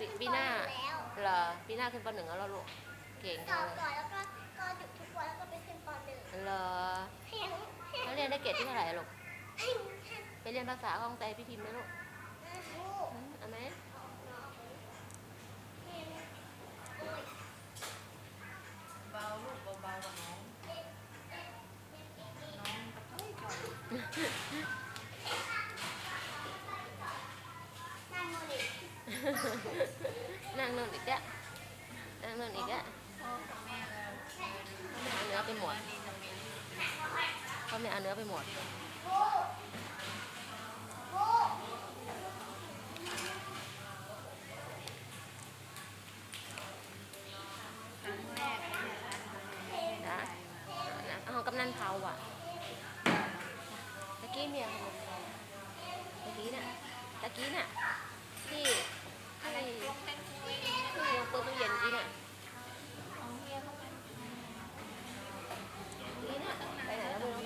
ปีปีหน้าแล้วเหรอปีหน้าขึ้นปหนึ่งแล้วเหรอลูกเก่งสจัองบเลยก่อนแล้วก็ก็หยุดทุกวันแล้วก็ไปขึ้นปหนึ่งเหรอให้ยังให้เขาเรียนได้เกรดที่เท่าไหร่อะลูกให้ให้ไปเรียนภาษาของใจพี่พิมพ์ไหมลูกลูกอืมเอาไหมเบาลูกเบาๆกับน้องน้องกระเทยก่อน นั่งโมนิ นั่งนู่นอีกอะนั่งนู่นอีกอะพ่อแม่เราเอาเนื้อไปหมดดีจะมีเขาไม่เอาเนื้อไปหมดลูกลูกครั้งแรกเนี่ยนะเอากำนันเผาอะตะกี้เนี่ยตะกี้น่ะตะกี้น่ะที่ที่ ลงแตงคุย ที่ยังเปิดตู้เย็นกี้น่ะ เอาเฮียเข้าไป กี้น่ะไปไหนแล้วไม่รู้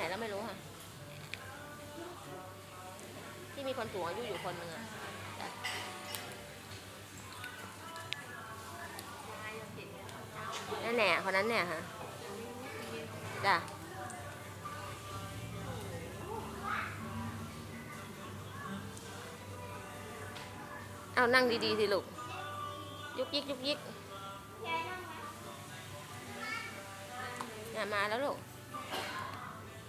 ไหนแล้วไม่รู้ค่ะ ที่มีคนสูงอายุอยู่คนหนึ่งอะนั่นแหละคนนั้นเนี่ยฮะจ้ะเอานั่งดีๆสิลูก ยุกยิกยุกยิกยายนั่งไหมอย่ามาแล้วลูก